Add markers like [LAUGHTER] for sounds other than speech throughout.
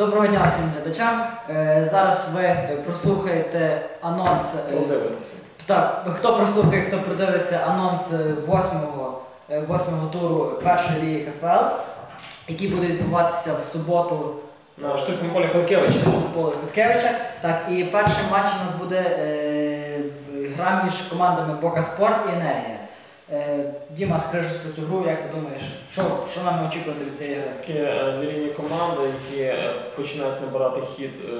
Доброго дня всім глядачам. Е, Зараз ви прослухаєте анонс. е, Подивитися. Так, хто прослухає, хто продивиться анонс е, восьмого, е, восьмого туру першої ліги ХФЛ, який буде відбуватися в суботу На штучному полі Халкевича. в полі Хоткевича. Так, і перший матч у нас буде е, гра між командами Бока Спорт і Енергія. Е, Діма, скажи про цю гру, як ти думаєш, що, що нам очікувати від цієї гри? Такі е, рівні команди, які е, починають набирати хід е,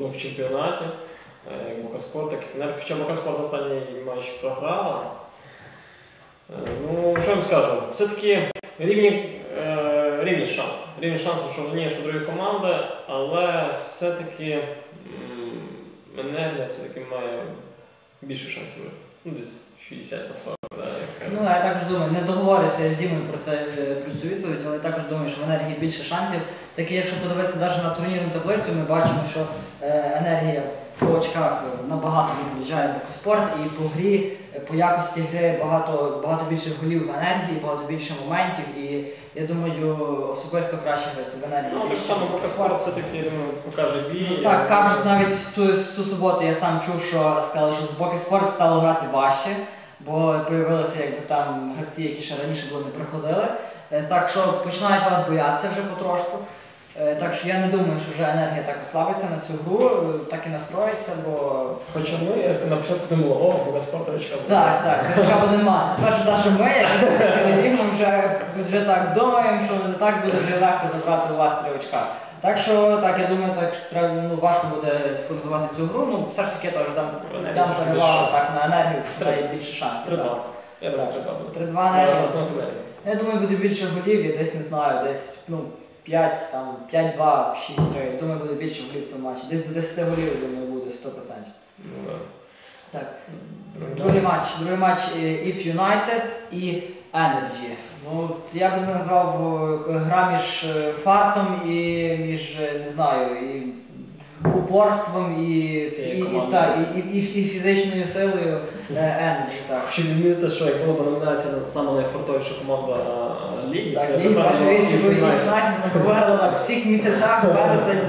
ну, в чемпіонаті, як Бокаспорт, так Енерго. Хоча Бокаспорт останній матч програла. Ну, що я вам скажу? Все-таки рівні, рівні шанси. Рівні шанси, що в одній, що в команди, але все-таки енергія все-таки має більше шансів. Ну, десь 60 на 40, да, як Ну, я також думаю, не договорюся я з Дімою про це е, про цю відповідь, але я також думаю, що в енергії більше шансів. Так якщо подивитися навіть на турнірну таблицю, ми бачимо, що е, енергія по очках набагато відповідає спорт і по грі, е, по якості гри багато, багато більше голів в енергії, багато більше моментів. І я думаю, особисто краще грається в енергії. Ну, так само Бокаспорт все-таки я покаже бій. Ну, так, кажуть, навіть в цю, в цю суботу я сам чув, що сказали, що з боки спорт стало грати важче, бо появилися якби там гравці, які ще раніше були не приходили. Е, Так що починають вас боятися вже потрошку. Е, Так що я не думаю, що вже енергія так ослабиться на цю гру, е, так і настроїться, бо Хоча ми як на початку не було, о, Бокаспорт речка. так, так, це треба буде мати. Тепер що навіть ми, як це рівно, вже, вже так думаємо, що не так буде вже легко забрати у вас три очка. Так що так, я думаю, так треба ну, важко буде спрогнозувати цю гру. Ну все ж таки я теж дам, дам перевагу так на енергію, що дає більше шансів. 3-2. Я думаю, Так. 3-2 буде. 3-2 енергія. Енергії. Я думаю, буде більше голів і десь не знаю, десь ну 5, там 5-2, 6-3. Думаю, буде більше голів в цьому матчі. Десь до 10 голів, думаю, буде 100%. Ну, да. Так. Другий Другий матч. Другий матч е, If United і Energy. Ну, я би це назвав е, гра між е, фартом і між, не знаю, і упорством, і, і, і, так, і, і, і, і фізичною силою Energy. Так. Хочу відмітити, що як була б номінація на саме найфортовіша команда а, Так, це ми так, в всіх місяцях, [LAUGHS] березень,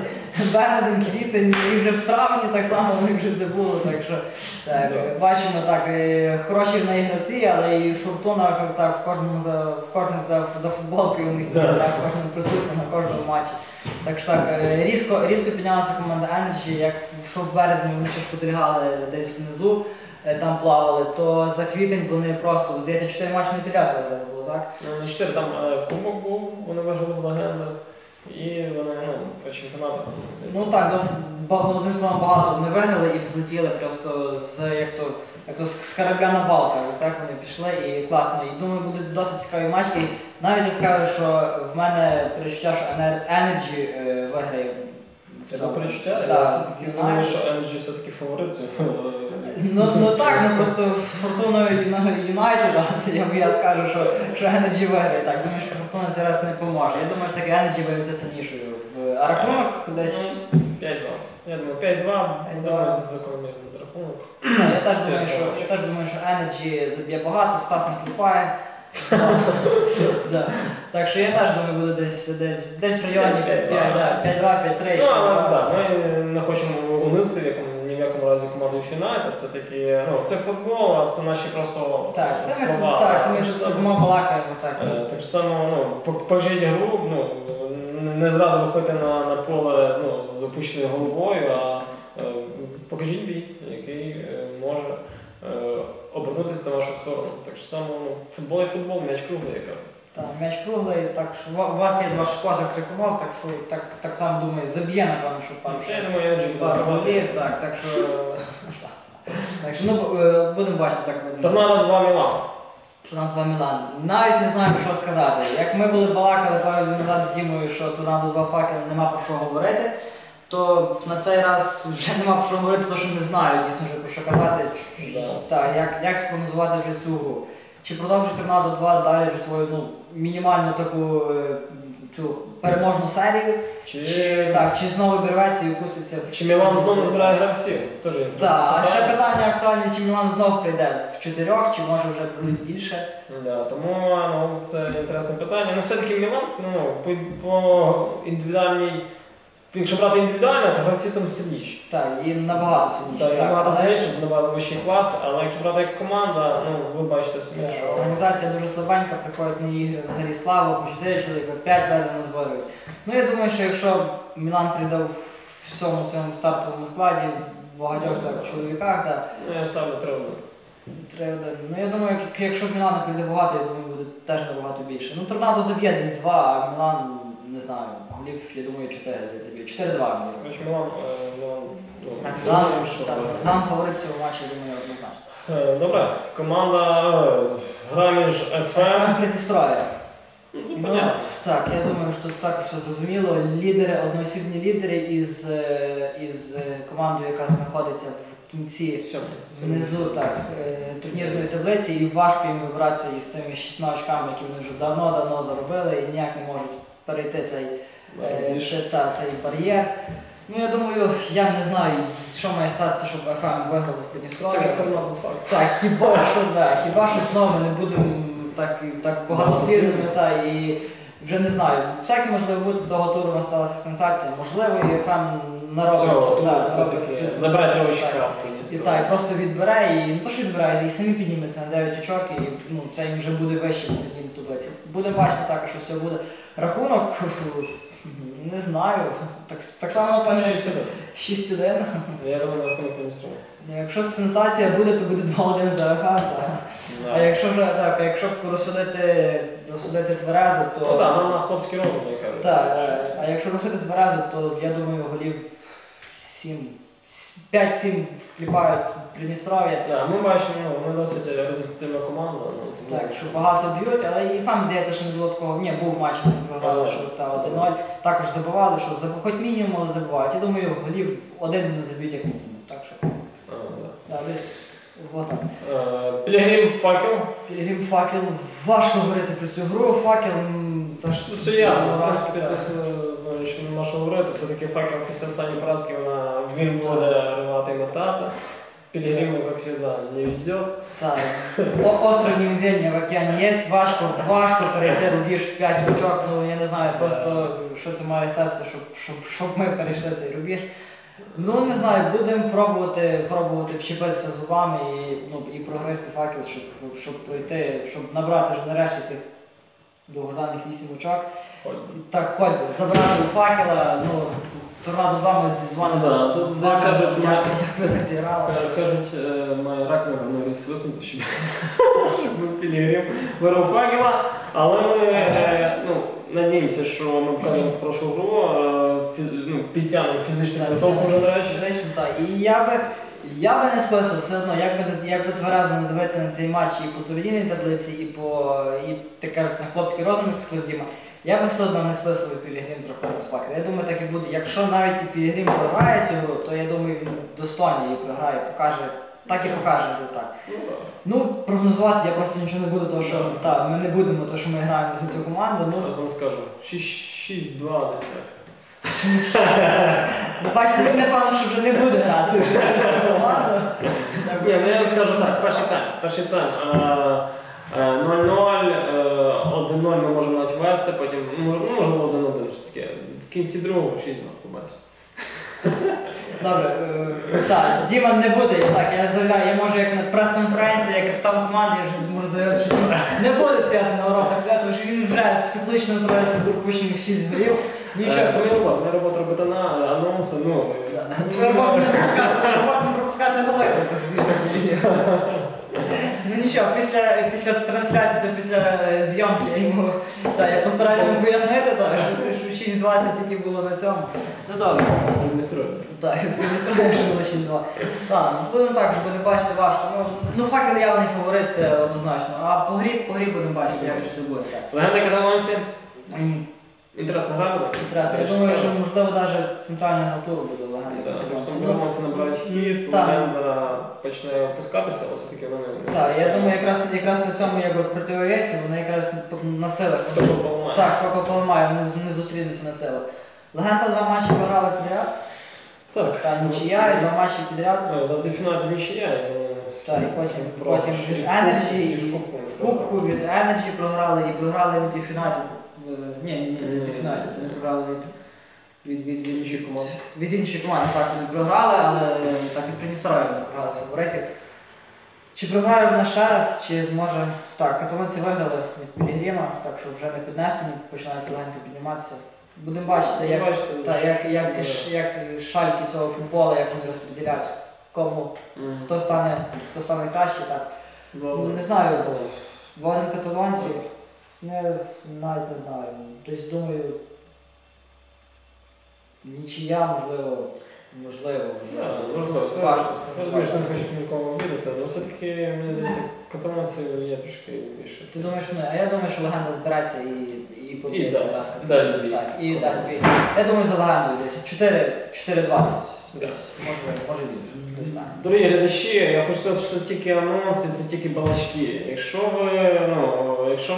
березень, квітень, і вже в травні так само ми вже забули. Так що так, Да. бачимо так, е, хороші в неї гравці, але і фортуна так, в кожному за в кожному за, за футболкою у них Да. так, в кожному присутня на кожному матчі. Так що так, е, різко, різко піднялася команда Energy, як в- що в березні вони ще шкутильгали десь внизу. Е, Там плавали, то за квітень вони просто, здається, 4 матчі не підряд виграли було, так? Ну, чотири, там е, кубок був, вони виграли в легенди. І вони ну, по чемпіонату. Ну так, досить ба- ну, одним словом багато вони виграли і взлетіли просто з як то, як то з з корабля на бал, кажуть, так вони пішли і класно. І думаю, буде досить цікавий матч. І навіть я скажу, що в мене перечуття, що Ener- Energy е, виграє. В Це цьому. перечуття, Да, я все-таки думаю, що Енджі все-таки фаворит. [LAUGHS] Ну, ну так, ну просто фортуною Юнайтеда, я, я скажу, що, що Energy виграє. Так, думаю, що фортуна цей раз не поможе. Я думаю, що таки Energy виявиться сильнішою. В- А рахунок десь. Ну, 5-2. Я думаю, 5-2, 5-2. закономірний рахунок. Я теж думаю, що я Energy заб'є багато, Стас не кліпає. [LAUGHS] Да. Так що я теж думаю, буде десь десь десь в районі Десь 5-2. 5-2, 5-3. Ну, так, ми не хочемо унизити в якому, ні в якому разі команду Юнайтед. Це такі, ну, це футбол, а це наші просто Так, це ми слова. так, ми ж сидимо, балакаємо так. Е, Так само, ну, покажіть гру, ну, не- зразу виходьте на, на поле ну, з опущеною головою, а е, покажіть бій, який е, обернутися на вашу сторону. Так само, ну, футбол і футбол, м'яч круглий, яка. Так, м'яч круглий, так що вас є два школа закрикував, так що так, так само думаю, заб'є, напевно, що пару Я думаю, я вже пару голів, так, так що. [LAUGHS] Так що ну, е, будемо бачити так. Торнадо 2 Мілан. Торнадо 2 Мілан. Навіть не знаю, що сказати. Як ми були балакали пару днів назад з Дімою, що Торнадо 2 факел нема про що говорити, то на цей раз вже нема про що говорити, тому що не знаю дійсно вже про що казати. Да. Так, як, як спрогнозувати вже цю гру. Чи продовжить Торнадо 2 далі вже свою ну, мінімальну таку е, цю переможну серію, Чи, чи, так, чи знову вирветься і опуститься в чи Мілан знову збирає гравців? Теж інтересне Так, а ще питання. питання актуальне, чи Мілан знов прийде в чотирьох, чи може вже прийдуть більше. Да, тому ну, це інтересне питання. Ну, все-таки Мілан, ну, по, по індивідуальній, якщо брати індивідуально, то гравці там сильніші. Так, і набагато сильніше. Так, набагато сильніше, набагато вищий клас, але якщо брати як команда, ну ви бачите самі, що Організація дуже слабенька, приходять на ігри на Грі Славу, по 4 чоловіка, 5 ведено зборюють. Ну я думаю, що якщо Мілан прийде в всьому своєму стартовому складі, в багатьох так, чоловіках, так, ну, я ставлю три один. треба. Ну я думаю, якщо, Мілана прийде багато, я думаю, буде теж набагато більше. Ну торнадо заб'є десь 2, а Мілан, не знаю, голів, я думаю, 4 десь заб'є. 4-2 мені. Коротше, Мілан, е, Мілан, ну, Так, думаю, Мілан, що- так, Мілан фаворит цього матчу, я думаю, однозначно. Е, Добре, команда е, гра між ФМ. Фрем Придністров'я. Ну, Ну, понятно. так, я думаю, що також все зрозуміло. Лідери, одноосібні лідери із, е, із е, командою, яка знаходиться в кінці Сьомий. внизу так, е, турнірної таблиці, і важко їм вибратися із тими 6 очками, які вони вже давно-давно заробили і ніяк не можуть перейти цей, е, та, цей бар'єр. Ну я думаю, я не знаю, що має статися, щоб ФМ виграли в Придністрові. Так як. Так, хіба що да, хіба що знову ми не будемо так, так багатослідними та і вже не знаю. Всяке можливо бути того туру сталася сенсація. Можливо, і ФМ наробить так, робить цього так. очка І так, просто відбере, і не то, що відбере, і самі підніметься на 9 очок, і ну, це їм вже буде вище в турнірній таблиці. Будемо бачити також, що з цього буде. Рахунок, [LAUGHS] не знаю. Так, так само, напевно, Пане 6-1. Я думаю, на рахунок Придністров'я. Якщо сенсація буде, то буде 2-1 за так. А якщо вже так, а якщо розсудити, розсудити тверезо, то. Ну так, нам на хлопський розум, я кажу. Так, е, а якщо розсудити тверезо, то я думаю, голів 7, 5-7 вкліпають Придністров'я. Да, ми бачимо, ну, вони досить результативна команда. Ну, тому... Так, що багато б'ють, але і фам здається, що не було такого. Ні, був матч, вони програли, що та 1-0. Також забивали, що заб... хоч мінімум, але забивають. Я думаю, голів один не заб'ють як мінімум. Так що, А, да. да, десь. Е, Пілігрім факел. Пілігрім факел, важко говорити про цю гру. Факел, та ж Ну, Все ясно, в принципі, так. Що нема що говорити. Все-таки факел після останньої поразки вона, він буде рвати і метати. Пілігриму, як завжди, не везет. Так. Остров невезіння в океані є. Важко, важко перейти рубіж в 5 очок. Ну я не знаю просто, що це має статися, щоб, щоб, щоб ми перейшли цей рубіж. Ну не знаю, будемо пробувати, пробувати вчепитися зубами і, ну, і прогризти факел, щоб, щоб пройти, щоб набрати вже нарешті цих довгожданих 8 очок. Так, хоч би, забрати у факела, ну, торнадо 2 ми з вами Да, тут з вами кажуть, як, має- як так зіграли. Кажуть, е, має рак на ноги свиснути, щоб [LAUGHS] був Пілігрим вирив факела. Але ми е, ну, надіємося, що ми покажемо хорошу гру, е, фіз- ну, підтягнемо фізичну підготовку вже нарешті. Фізично, так. І я би, я би не списав все одно, як би, як би тверезо не дивитися на цей матч і по турнірній таблиці, і по і так кажуть, на хлопський розмір, як сказав Діма, я би все одно не списував Пілігрім з рахунку з факела. Я думаю, так і буде. Якщо навіть і Пілігрім програє цю гру, то я думаю, він достойно її програє, покаже, так і покаже гру так. Ну. Прогнозувати я просто нічого не буду, тому що та, ми не будемо, тому що ми граємо за цю команду. Ну, Разом скажу. 6-2 десь так. Ну, бачите, він напевно, що вже не буде грати Ні, ну я вам скажу так, перший тайм. Перший тайм. е, е, 0-0, е, 1-0 ми можемо навіть вести, потім ну, можемо 1-1 щось таке. В кінці другого 6-2 побачите. Добре, е, так, Діма не буде, так, я заявляю, я можу як на прес-конференції, як капітан команди, я вже зможу заявити, що не буде стояти на що він психологічно до пропущених 6 голів. Нічого, Це моя робота. не робота на анонси, ну. Твоя робота не пропускати, робота не пропускати голи, ти сидиш. Ну нічого, після, після трансляції, після е, зйомки я йому, та, я постараюся йому пояснити, та, що це що 6-20 тільки було на цьому. Ну добре. З Придністров'я. Так, з Придністров'я ще було 6-2. Так, ну, будемо також, будемо бачити важко. Ну, ну факел явний фаворит, це однозначно. А по грі, по грі будемо бачити, як це все буде. Легенда каталонці. Інтересна гра буде. Інтересно. Я думаю, що можливо навіть центральна натура буде Да, легенда. тобто Самборомовці набирають хід, Так. легенда почне опускатися, але все-таки вони не Так, я думаю, якраз, якраз на цьому якби противовесі вони якраз на силах. Хто. Так, тільки поламає, вони не зустрінуться на силах. Легенда два матчі програли підряд, Так. та нічия, і два матчі підряд. У нас фіналі нічия, і Так, і потім, потім від Energy, і в кубку. в Кубку від Energy програли, і програли від Юфінайтед. Ні, ні, ні, від Юфінайтед, вони програли від, від, від, від, Інші команди. від іншої команди. Так, вони програли, але так від Придністров'я вони програли фаворитів. Чи програє вона ще раз, чи зможе. Так, каталонці виграли від Пілігрима, так що вже не піднесені, починають легенько підніматися. Будемо бачити, як, Бачите, та, як, як, ці, ш- як шальки цього футболу, як вони розподіляють, кому, Мгм. хто стане, хто стане краще. Так. Добре. Не знаю, Воден каталонці, не, навіть не знаю. Десь думаю, нічия, можливо, можливо, можливо. Важко Я розумію, що не хочу нікого обідати, але все-таки, мені здається, каталонці є трошки більше. Ти думаєш, що не? А я думаю, що легенда збереться і, і поб'є І дасть-. Так, і дасть бій. Я думаю, за легендою десь 4 4-2 десь. Десь, може, може більше. Дорогі глядачі, я хочу сказати, що це тільки анонси, це тільки балачки. Якщо ви, ну, якщо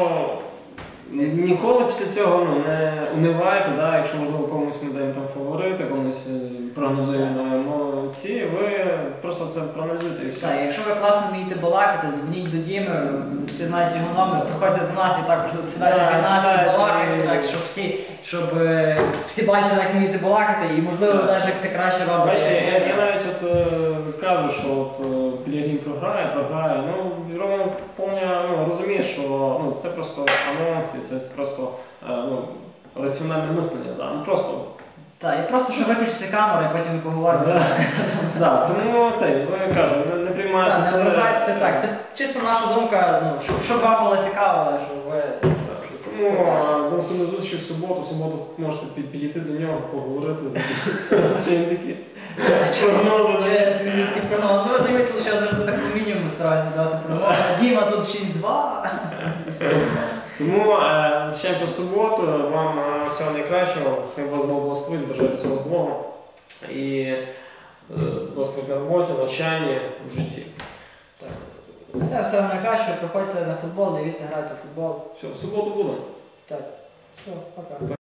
ніколи після цього ну, не униваєте, да, якщо можливо комусь ми даємо там фаворити, комусь е, прогнозуємо ну, ці, ви просто це проаналізуйте і все. Так, якщо ви класно вмієте балакати, дзвоніть до Діми, всі знають його номер, приходьте до нас і також тут сідайте Да, нас і балакайте, так, щоб всі, щоб е, всі бачили, як вмієте балакати, і можливо навіть як це краще робите. Бачите, я, я навіть от е, кажу, що от е, Пілігрім програє, програє. Ну, Рома повня ну, розуміє, що ну, це просто анонс, і це просто е, ну, раціональне мислення. Да? Ну, просто Так, і просто що виключиться камера, і потім поговоримо. Да. Да, тому це, я кажу, не, не приймайте Так, це. так. Це чисто наша думка, ну, щоб, щоб вам було цікаво, щоб ви. Тому а, до наступної зустрічі в суботу, в суботу можете підійти до нього, поговорити з ним. [LAUGHS] Що він такий. Прогнози. Чи звідки прогноз? Ну, ви замітили, що я завжди так по мінімуму стараюся давати прогноз. Діма тут 6-2. [LAUGHS] Тому е, зустрічаємося в суботу. Вам е, всього найкращого. Хай вас Бог благословить, збажає всього злого. І е, досвід на роботі, навчанні, в житті. Так. Все, все найкраще, приходьте на футбол, дивіться, грайте в футбол. Все, в суботу будемо. Так. Все. Пока.